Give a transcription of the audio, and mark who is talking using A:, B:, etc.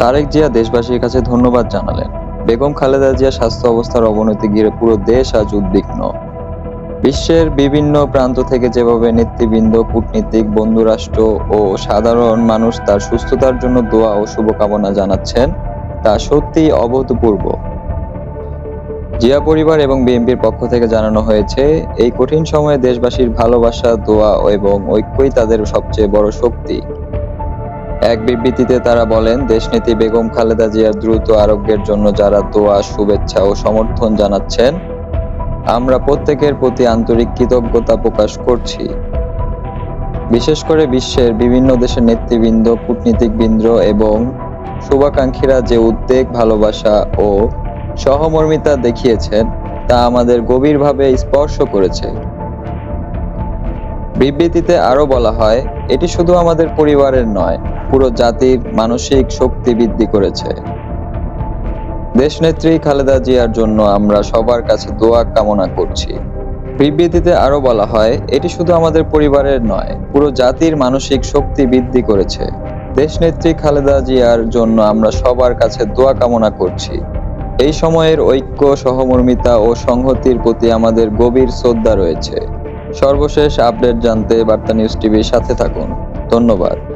A: তারেক জিয়া দেশবাসীর কাছে ধন্যবাদ জানালেন। বেগম খালেদা জিয়া স্বাস্থ্য অবস্থার অবনতি ঘিরে পুরো দেশ আজ উদ্বিগ্ন। বিশ্বের বিভিন্ন প্রান্ত থেকে যেভাবে নেতৃবৃন্দ, কূটনীতিক, বন্ধুরাষ্ট্র ও সাধারণ মানুষ তার সুস্থতার জন্য দোয়া ও শুভকামনা জানাচ্ছেন, তা সত্যিই অভূতপূর্ব। জিয়া পরিবার এবং বিএনপির পক্ষ থেকে জানানো হয়েছে, এই কঠিন সময়ে দেশবাসীর ভালোবাসা, দোয়া এবং ঐক্যই তাদের সবচেয়ে বড় শক্তি। এক বিবৃতিতে তারা বলেন, দেশনেত্রী বেগম খালেদা জিয়ার দ্রুত আরোগ্যের জন্য যারা দোয়া, শুভেচ্ছা ও সমর্থন জানাচ্ছেন, আমরা প্রত্যেকের প্রতি আন্তরিক কৃতজ্ঞতা প্রকাশ করছি। বিশেষ করে বিশ্বের বিভিন্ন দেশের নেতৃবৃন্দ কূটনীতিক কূটনীতিকবৃন্দ এবং শুভাকাঙ্ক্ষীরা যে উদ্বেগ, ভালোবাসা ও সহমর্মিতা দেখিয়েছেন, তা আমাদের গভীরভাবে স্পর্শ করেছে। বিবৃতিতে আরও বলা হয়, এটি শুধু আমাদের পরিবারের নয়, পুরো জাতির মানসিক শক্তি বৃদ্ধি করেছে। দেশনেত্রী খালেদা জিয়ার জন্য আমরা সবার কাছে দোয়া কামনা করছি। বিবৃতিতে আরও বলা হয়, এটি শুধু আমাদের পরিবারের নয়, পুরো জাতির মানসিক শক্তি বৃদ্ধি করেছে। দেশনেত্রী খালেদা জিয়ার জন্য আমরা সবার কাছে দোয়া কামনা করছি। এই সময়ের ঐক্য, সহমর্মিতা ও সংহতির প্রতি আমাদের গভীর শ্রদ্ধা রয়েছে। সর্বশেষ আপডেট জানতে বার্তা নিউজ টিভির সাথে থাকুন। ধন্যবাদ।